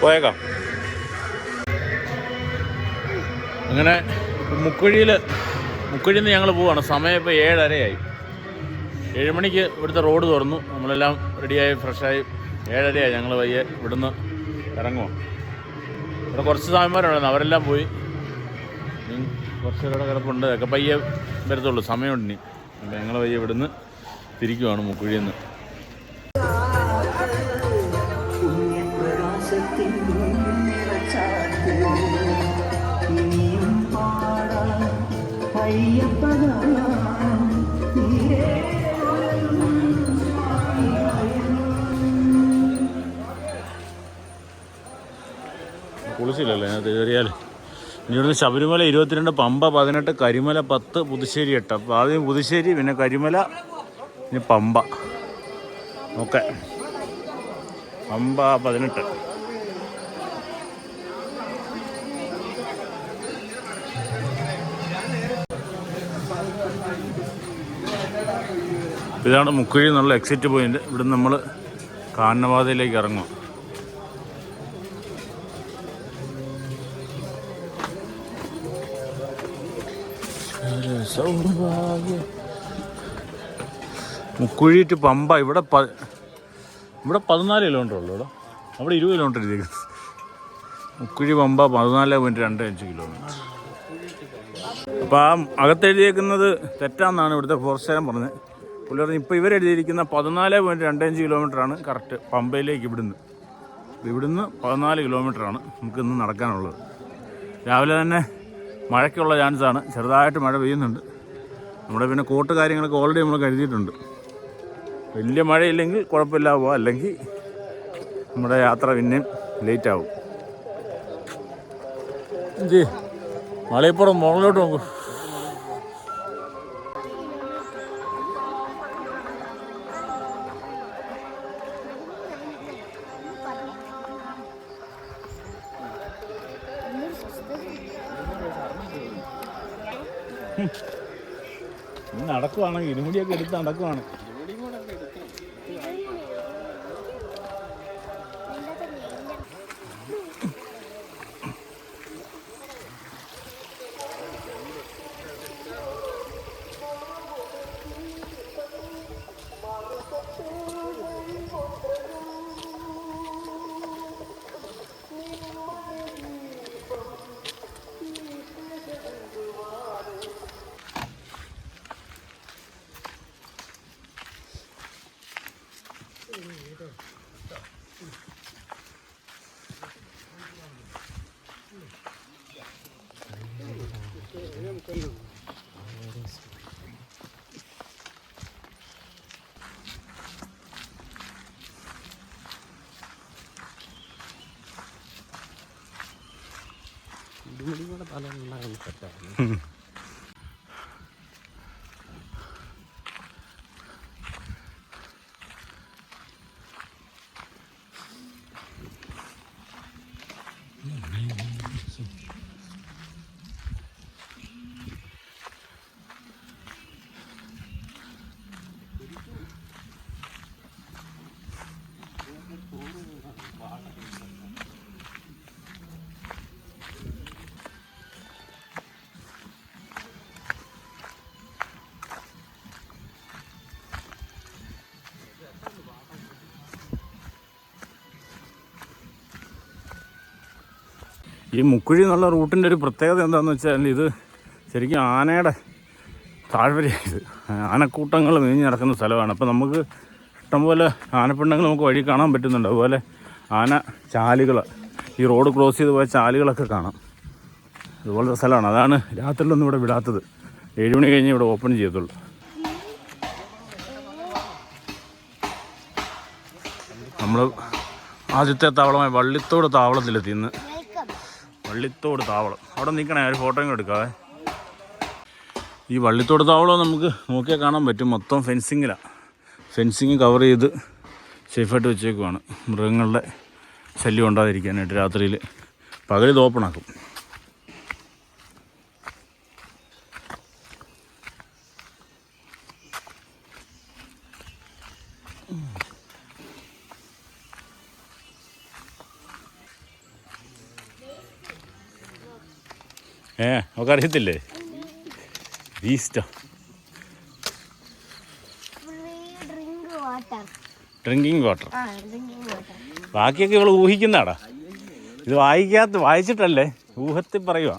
പോയേക്കാം. അങ്ങനെ മുക്കുഴിയിൽ മുക്കുഴിയിൽ നിന്ന് ഞങ്ങൾ പോവാണ്. സമയം ഇപ്പോൾ ഏഴരയായി. ഏഴ് മണിക്ക് ഇവിടുത്തെ റോഡ് തുറന്നു. നമ്മളെല്ലാം റെഡിയായി ഫ്രഷായി. ഏഴരയായി ഞങ്ങൾ വയ്യെ ഇവിടുന്ന് ഇറങ്ങുമോ ഇവിടെ കുറച്ച് സ്വാമിമാരുണ്ടായിരുന്നു അവരെല്ലാം പോയി. കുറച്ച് പേരുടെ കിടപ്പുണ്ട്. ഒക്കെ പയ്യെ വരത്തുള്ളൂ. സമയമുണ്ട് ഇനി. അപ്പം ഞങ്ങൾ പയ്യെ ഇവിടുന്ന് തിരിക്കുവാണ് മുക്കുഴിയിൽ നിന്ന് കയറിയാൽ ഇനി ഇവിടുന്ന് ശബരിമല ഇരുപത്തിരണ്ട് പമ്പ പതിനെട്ട് കരിമല പത്ത് പുതുശ്ശേരി എട്ട്. അപ്പോൾ ആദ്യം പുതുശ്ശേരി പിന്നെ കരിമല പിന്നെ പമ്പ. ഓക്കെ. പമ്പ പതിനെട്ട്. ഇതാണ് മുക്കുഴി എന്നുള്ള എക്സിറ്റ് പോയിന്റ് ഇവിടുന്ന് നമ്മൾ കാനനപാതയിലേക്ക് ഇറങ്ങും മുക്കുഴി ടു പമ്പ ഇവിടെ പ ഇവിടെ പതിനാല് കിലോമീറ്റർ ഉള്ളൂ ഇവിടെ. അവിടെ ഇരുപത് കിലോമീറ്റർ ഇരിക്കുന്നത് മുക്കുഴി പമ്പ പതിനാല് പോയിന്റ് രണ്ട് അഞ്ച് കിലോമീറ്റർ അപ്പോൾ ആ അകത്തെഴുതിയേക്കുന്നത് തെറ്റാന്നാണ് ഇവിടുത്തെ ഫോറസ്റ്റുകാരൻ പറഞ്ഞത്. പുള്ളി പറഞ്ഞു ഇപ്പോൾ ഇവരെഴുതിയിരിക്കുന്ന പതിനാല് പോയിന്റ് രണ്ട് അഞ്ച് കിലോമീറ്ററാണ് കറക്റ്റ് പമ്പയിലേക്ക് ഇവിടുന്ന്. ഇവിടുന്ന് പതിനാല് കിലോമീറ്ററാണ് നമുക്ക് ഇന്ന് നടക്കാനുള്ളത്. രാവിലെ തന്നെ മഴയ്ക്കുള്ള ചാൻസാണ് ചെറുതായിട്ട് മഴ പെയ്യുന്നുണ്ട്. നമ്മുടെ പിന്നെ കോട്ട് കാര്യങ്ങളൊക്കെ ഓൾറെഡി നമ്മൾ കരുതിയിട്ടുണ്ട്. വലിയ മഴയില്ലെങ്കിൽ കുഴപ്പമില്ല പോവാം. അല്ലെങ്കിൽ നമ്മുടെ യാത്ര പിന്നെയും ലേറ്റ് ആവും. ജി മലയപ്പുറം മുകളിലോട്ട് നോക്കൂ. നടക്കുവാണെങ്കിൽ ഇരുമുടിയൊക്കെ എടുത്ത് നടക്കുവാണ്. ഇവിടെ കൂടെ പല ഉണ്ടാകുന്ന സെറ്റാണ് ഈ മുക്കുഴി എന്നുള്ള റൂട്ടിന്റെ ഒരു പ്രത്യേകത എന്താണെന്ന് വെച്ചാൽ ഇത് ശരിക്കും ആനയുടെ താഴ്വരയായത്. ആനക്കൂട്ടങ്ങൾ മേഞ്ഞ് നടക്കുന്ന സ്ഥലമാണ്. അപ്പോൾ നമുക്ക് ഇഷ്ടംപോലെ ആനപ്പിണ്ടങ്ങൾ നമുക്ക് വഴി കാണാൻ പറ്റുന്നുണ്ട്. അതുപോലെ ആന ചാലുകൾ ഈ റോഡ് ക്രോസ് ചെയ്ത് പോയ ചാലുകളൊക്കെ കാണാം. അതുപോലത്തെ സ്ഥലമാണ്. അതാണ് രാത്രിയിലൊന്നും ഇവിടെ വിടാത്തത്. ഏഴ് മണി കഴിഞ്ഞ് ഇവിടെ ഓപ്പൺ ചെയ്യത്തുള്ളൂ. നമ്മൾ ആദ്യത്തെ താവളമായ വള്ളിത്തോട് താവളത്തിലെത്തി. ഇന്ന് വള്ളിത്തോട് താവളം. അവിടെ നിൽക്കണേ ഒരു ഫോട്ടോയും എടുക്കാവേ. ഈ വള്ളിത്തോട് താവളം നമുക്ക് നോക്കിയാൽ കാണാൻ പറ്റും. മൊത്തം ഫെൻസിങ്ങിലാണ് ഫെൻസിങ് കവർ ചെയ്ത് സേഫായിട്ട് വെച്ചേക്കുവാണ്. മൃഗങ്ങളുടെ ശല്യം ഉണ്ടാതിരിക്കാനായിട്ട് രാത്രിയിൽ പകൽ ഇത് ഓപ്പണാക്കും നമുക്കറിയത്തില്ലേ? ബീസ്റ്റോ ഡ്രിങ്കിങ് വാട്ടർ ബാക്കിയൊക്കെ ഇവൾ ഊഹിക്കുന്നാടാ ഇത് വായിക്കാത്ത വായിച്ചിട്ടല്ലേ? ഊഹത്തിൽ പറയുക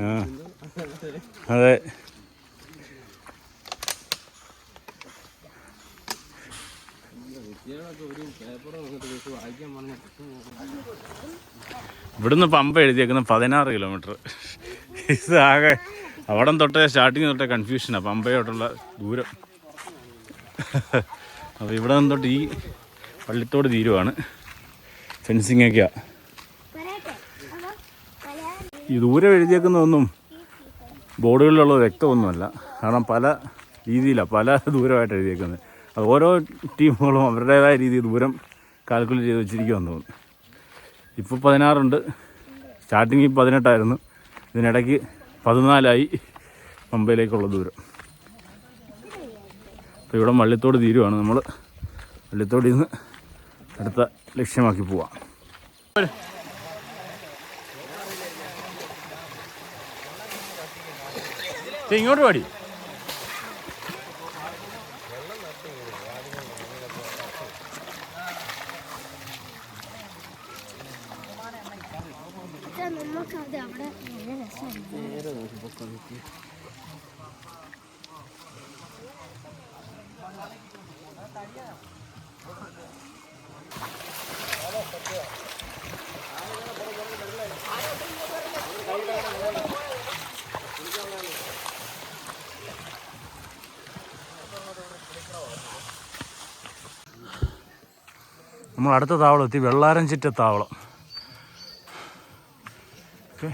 ആ. അതെ. ഇവിടുന്ന് പമ്പ എഴുതിയേക്കുന്ന പതിനാറ് കിലോമീറ്റർ ഇത് ആകെ അവിടം തൊട്ടേ സ്റ്റാർട്ടിങ് തൊട്ടേ കൺഫ്യൂഷനാണ് പമ്പയോട്ടുള്ള ദൂരം. അപ്പോൾ ഇവിടെ നിന്ന് തൊട്ട് ഈ പള്ളിത്തോട് തീരുവാണ്. ഫെൻസിങ് ഒക്കെയാണ് വരട്ടെ ഈ ദൂരം എഴുതിയേക്കുന്നതൊന്നും ബോർഡുകളിലുള്ള വ്യക്തമൊന്നുമല്ല കാരണം പല രീതിയിലാണ് പല ദൂരമായിട്ട് എഴുതിയേക്കുന്നത്. അത് ഓരോ ടീമുകളും അവരുടേതായ രീതിയിൽ ദൂരം കാൽക്കുലേറ്റ് ചെയ്ത് വെച്ചിരിക്കുമെന്ന് തോന്നുന്നു. ഇപ്പോൾ പതിനാറുണ്ട്. സ്റ്റാർട്ടിങ് പതിനെട്ടായിരുന്നു. ഇതിനിടയ്ക്ക് പതിനാലായി പമ്പയിലേക്കുള്ള ദൂരം. അപ്പോൾ ഇവിടെ വള്ളിത്തോട് തീരുവാണ്. നമ്മൾ വള്ളിത്തോടിൽ നിന്ന് അടുത്ത ലക്ഷ്യമാക്കി പോവാം. ഇങ്ങോട്ട് പാടി നമുക്ക് അത് അവിടെ നല്ല രസമാണ് നമ്മൾ അടുത്ത താവളം എത്തി വെള്ളാരം ചിറ്റ താവളം. ഓക്കെ.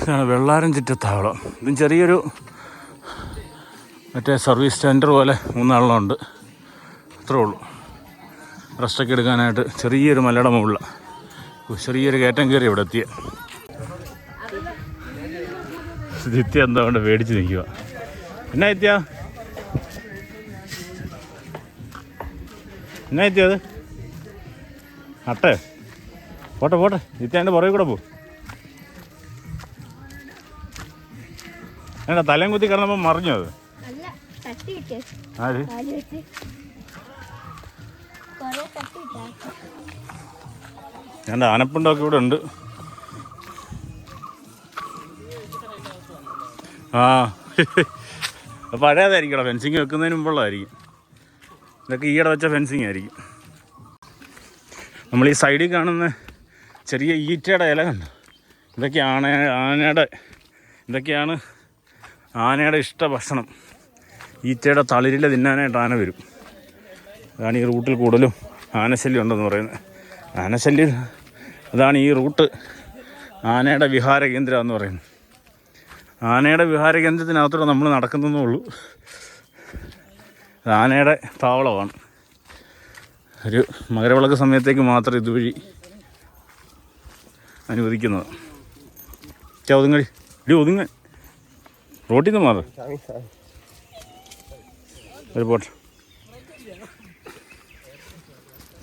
ഇതാണ് വെള്ളാരം ചിറ്റ താവളം. ഇതും ചെറിയൊരു മറ്റേ സർവീസ് സ്റ്റാൻഡർ പോലെ മൂന്നാളുണ്ട് അത്രേ ഉള്ളൂ. റെസ്റ്റൊക്കെ എടുക്കാനായിട്ട് ചെറിയൊരു മലയുടെ മുകളിൽ. ചെറിയൊരു കയറ്റം കയറി ഇവിടെ എത്തിയ. നിത്യ എന്താ കൊണ്ട് പേടിച്ച് നിൽക്കുക എന്നാ എത്തിയ എന്നാ എത്തിയത്? അട്ടേ. പോട്ടെ പോട്ടെ. നിത്യാന്റെ പുറകെ കൂടെ പോ. എന്നാ തലയും കുത്തി കിടന്നപ്പോൾ മറിഞ്ഞു അത്? ആര്? എന്റെ ആനപ്പിണ്ടൊക്കെ ഇവിടെ ഉണ്ട്. ആ. പഴയതായിരിക്കണം പഴയതായിരിക്കും ഫെൻസിങ് വെക്കുന്നതിന് മുമ്പുള്ളതായിരിക്കും. ഇതൊക്കെ ഈയിടെ വെച്ച ഫെൻസിങ് ആയിരിക്കും. നമ്മൾ ഈ സൈഡിൽ കാണുന്ന ചെറിയ ഈറ്റയുടെ ഇല കണ്ടു? ഇതൊക്കെ ആന ആനയുടെ ഇതൊക്കെയാണ് ആനയുടെ ഇഷ്ട ഭക്ഷണം. ഈറ്റയുടെ തളിരിൽ തിന്നാനായിട്ട് ആന വരും. അതാണ് ഈ റൂട്ടിൽ കൂടുതലും ആനശല്യം ഉണ്ടെന്ന് പറയുന്നത്. ആനശല്യം അതാണ് ഈ റൂട്ട് ആനയുടെ വിഹാര കേന്ദ്രം എന്ന് പറയുന്നത്. ആനയുടെ വിഹാര കേന്ദ്രത്തിനകത്തൂടെ നമ്മൾ നടക്കുന്നതേ ഉള്ളൂ. ആനയുടെ താവളമാണ്. ഒരു മകരവിളക്ക് സമയത്തേക്ക് മാത്രം ഇതുവഴി അനുവദിക്കുന്നത്. ചേ ഒതുങ്ങടി. ഇടി ഒതുങ്ങ. റോട്ടിൽ നിന്ന് മാറ്. ഒരു പോട്ടെ.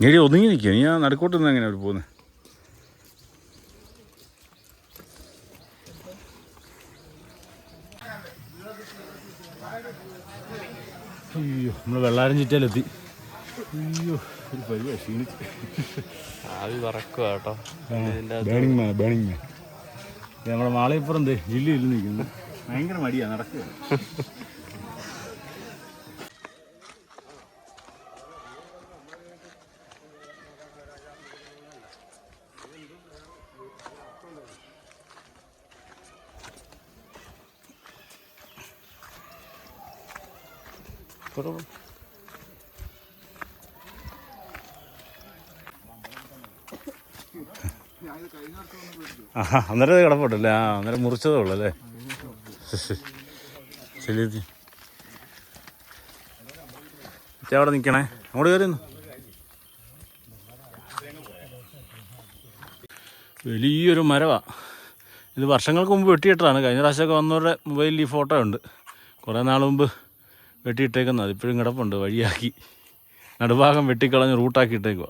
ഞെടി ഒതുങ്ങി നിൽക്കുക നീ ആ നടുക്കോട്ട് നിന്ന് എങ്ങനെയാണ് അവർ പോകുന്നത് അയ്യോ നമ്മൾ വെള്ളാരം ചുറ്റാലെത്തി. അയ്യോ ഒരു പരിപാടി ക്ഷീണിച്ച്. ആവി പറക്കുക കേട്ടോ. ബേണിംഗ് മാൻ ബേണിംഗ് മാൻ നമ്മുടെ മാളയപ്പുറം എന്തേ ജില്ലി ഇല്ല നിൽക്കുന്നു. ഭയങ്കര മടിയാണ് നടക്കുക. ആഹാ അന്നേരം അത് കിടപ്പുണ്ടല്ലേ? ആ അന്നേരം മുറിച്ചതേ ഉള്ളൂ അല്ലേ? ചെല്ലി അവിടെ നിൽക്കണേ. അങ്ങോട്ട് കയറി നിന്ന്. വലിയൊരു മരവാ. ഇത് വർഷങ്ങൾക്ക് മുമ്പ് വെട്ടിയിട്ടതാണ്. കഴിഞ്ഞ പ്രാവശ്യമൊക്കെ വന്നവരുടെ മൊബൈലിൽ ഈ ഫോട്ടോ ഉണ്ട്. കുറേ നാൾ മുമ്പ് വെട്ടിയിട്ടേക്കുന്നത്. അതിപ്പോഴും കിടപ്പുണ്ട് വഴിയാക്കി. നടുഭാഗം വെട്ടിക്കളഞ്ഞ് റൂട്ടാക്കി ഇട്ടേക്കുക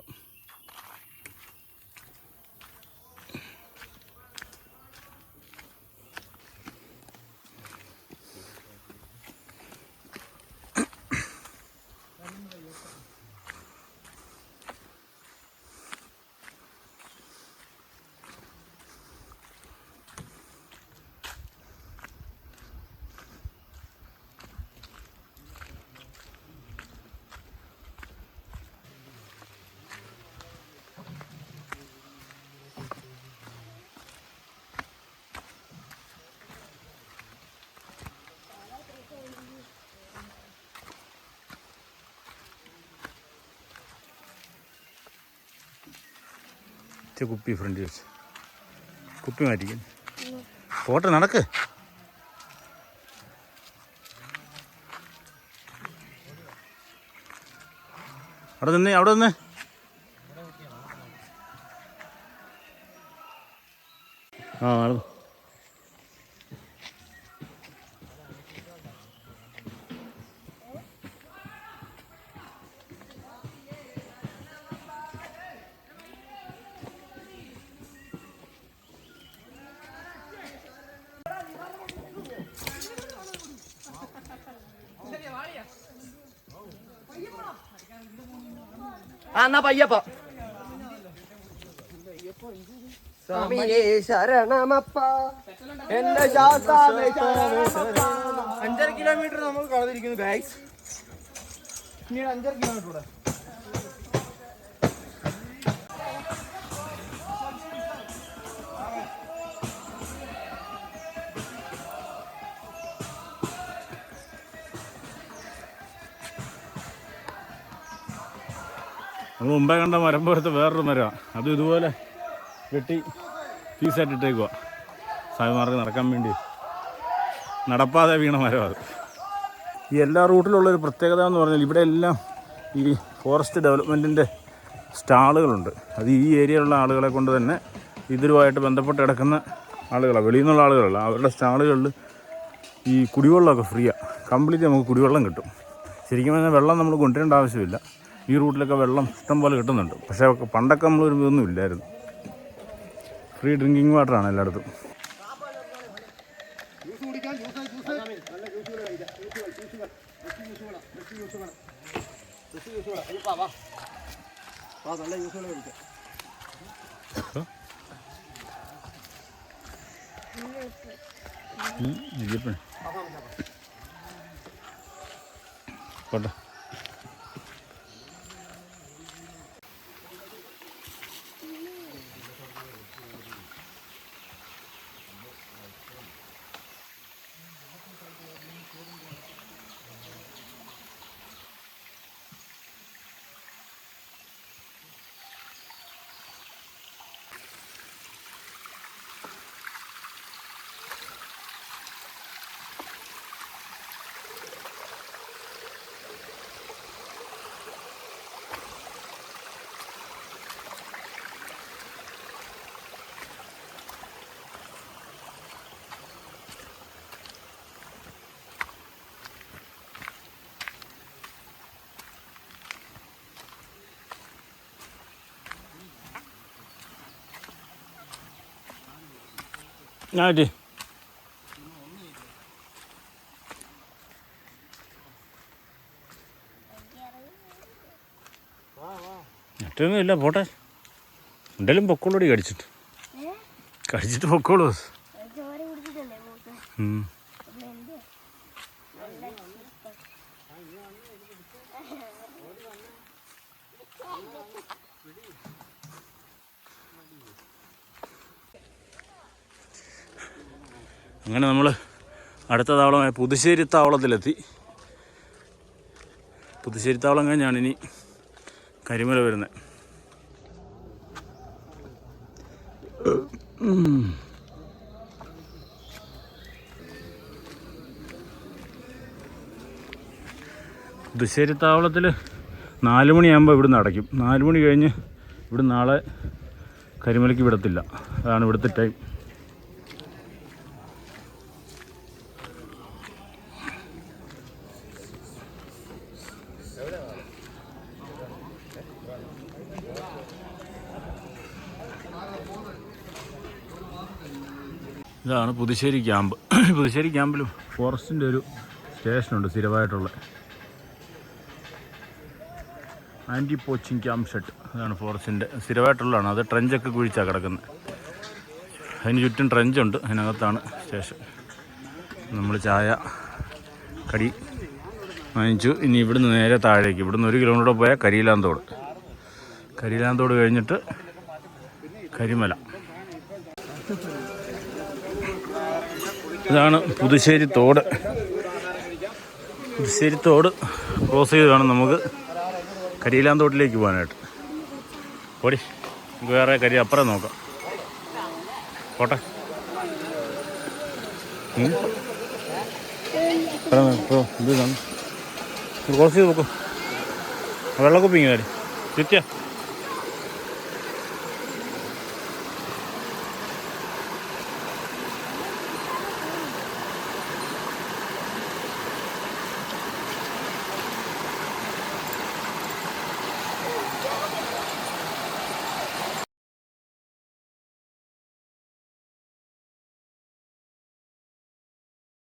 ഇച്ചിരി കുപ്പി ഫ്രണ്ട് വെച്ച്. കുപ്പി മാറ്റിക്കുന്നു പോട്ടെ നടക്ക്. അവിടെ നിന്ന് അവിടെ നിന്ന്. എന്നാ പയ്യപ്പ. സ്വാമിയേ ശരണമപ്പ. എന്റെ ശാസ്താവേ ശരണമപ്പ. അഞ്ചര കിലോമീറ്റർ നമ്മൾ കളഞ്ഞിരിക്കുന്നു ഗൈസ് പിന്നീട് അഞ്ചര കിലോമീറ്റർ കൂടെ. നമ്മൾ മുമ്പേ കണ്ട മരം പോലത്തെ വേറൊരു മരമാണ് അതും ഇതുപോലെ വെട്ടി പീസായിട്ട് ഇട്ടേക്കുക സായിമാർക്ക് നടക്കാൻ വേണ്ടി നടപ്പാതെ വീണ മരം അത്. ഈ എല്ലാ റൂട്ടിലുള്ളൊരു പ്രത്യേകത എന്ന് പറഞ്ഞാൽ ഇവിടെ എല്ലാം ഈ ഫോറസ്റ്റ് ഡെവലപ്മെന്റിന്റെ സ്റ്റാളുകളുണ്ട്. അത് ഈ ഏരിയയിലുള്ള ആളുകളെ കൊണ്ട് തന്നെ ഇതുമായിട്ട് ബന്ധപ്പെട്ട് കിടക്കുന്ന ആളുകളാണ് വെളിയിൽ നിന്നുള്ള ആളുകളല്ല. അവരുടെ സ്റ്റാളുകളിൽ ഈ കുടിവെള്ളമൊക്കെ ഫ്രീയാണ് കംപ്ലീറ്റ് നമുക്ക് കുടിവെള്ളം കിട്ടും. ശരിക്കും പറഞ്ഞാൽ വെള്ളം നമ്മൾ കൊണ്ടുവരേണ്ട ആവശ്യമില്ല. ഈ റൂട്ടിലൊക്കെ വെള്ളം ഇഷ്ടം പോലെ കിട്ടുന്നുണ്ട്. പക്ഷേ പണ്ടൊക്കെ നമ്മൾ ഒരു ഇതൊന്നും ഇല്ലായിരുന്നു. ഫ്രീ ഡ്രിങ്കിങ് വാട്ടറാണ് എല്ലായിടത്തും. പോട്ടെ. ആയിട്ട് മറ്റൊന്നും ഇല്ല പോട്ടെ. ഉണ്ടെങ്കിലും പൊക്കോളൂടി കടിച്ചിട്ട്. കടിച്ചിട്ട് പൊക്കോളൂ. അങ്ങനെ നമ്മൾ അടുത്ത താവളമായ പുതുശ്ശേരി താവളത്തിലെത്തി. പുതുശ്ശേരി താവളം കഴിഞ്ഞാണ് ഇനി കരിമല വരുന്നത് പുതുശ്ശേരി താവളത്തിൽ നാല് മണിയാകുമ്പോൾ ഇവിടുന്ന് അടയ്ക്കും. നാല് മണി കഴിഞ്ഞ് ഇവിടെ നാളെ കരിമലയ്ക്ക് വിടത്തില്ല. അതാണ് ഇവിടുത്തെ ടൈം. ഇതാണ് പുതുശ്ശേരി ക്യാമ്പ്. പുതുശ്ശേരി ക്യാമ്പിലും ഫോറസ്റ്റിന്റെ ഒരു സ്റ്റേഷനുണ്ട് സ്ഥിരമായിട്ടുള്ള. ആന്റി പോച്ചിങ് ക്യാമ്പ് ഷെട്ട് അതാണ് ഫോറസ്റ്റിന്റെ സ്ഥിരമായിട്ടുള്ളതാണ്. അത് ട്രെഞ്ചൊക്കെ കുഴിച്ചാണ് കിടക്കുന്നത് അതിന് ചുറ്റും ട്രെഞ്ചുണ്ട്. അതിനകത്താണ് സ്റ്റേഷൻ. നമ്മൾ ചായ കടി വാങ്ങിച്ചു. ഇനി ഇവിടുന്ന് നേരെ താഴേക്ക്. ഇവിടുന്ന് ഒരു കിലോമീറ്റർ പോയാൽ കരിയിലാന്തോട്. കരിയിലാന്തോട് കഴിഞ്ഞിട്ട് കരിമല. ഇതാണ് പുതുശ്ശേരി തോട്. പുതുശ്ശേരി തോട് ക്രോസ് ചെയ്ത് വേണം നമുക്ക് കരിയിലാന്തോട്ടിലേക്ക് പോകാനായിട്ട്. ഓടി വേറെ കരി അപ്പുറം നോക്കാം. പോട്ടെ. ഇത് ക്രോസ് ചെയ്ത് നോക്കും. വെള്ളക്കുപ്പിങ്ങനെ ചുറ്റിയാ.